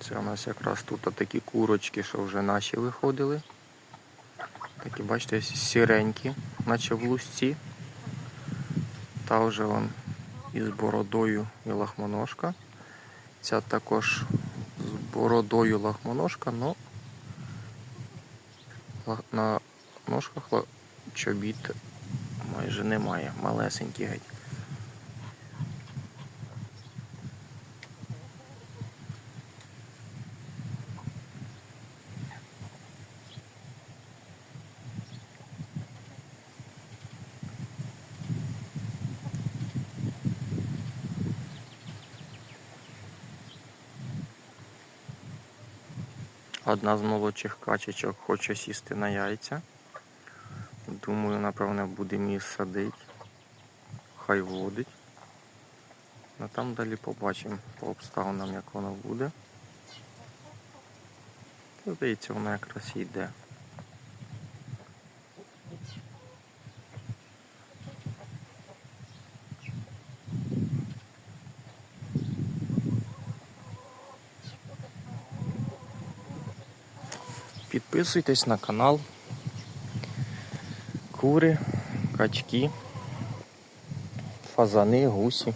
Це у нас якраз тут такі курочки, що вже наші виходили. Такі, бачите, сіренькі, наче в лусці. Та вже вон із бородою і лахмоножка. Ця також з бородою лахмоножка, але на ножках чобіт майже немає, малесенькі геть. Одна з молодших качечок хоче сісти на яйця. Думаю, напевне, буде мій садити. Хай водить. А там далі побачимо по обставинам, як воно буде. Здається, воно якраз йде. Підписуйтесь на канал. Кури, качки, фазани, гусі.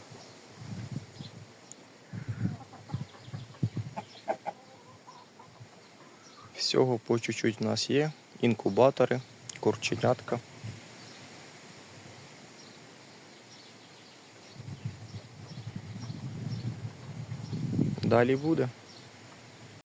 Всього по чуть-чуть в нас є. Інкубатори, курченятка. Далі буде.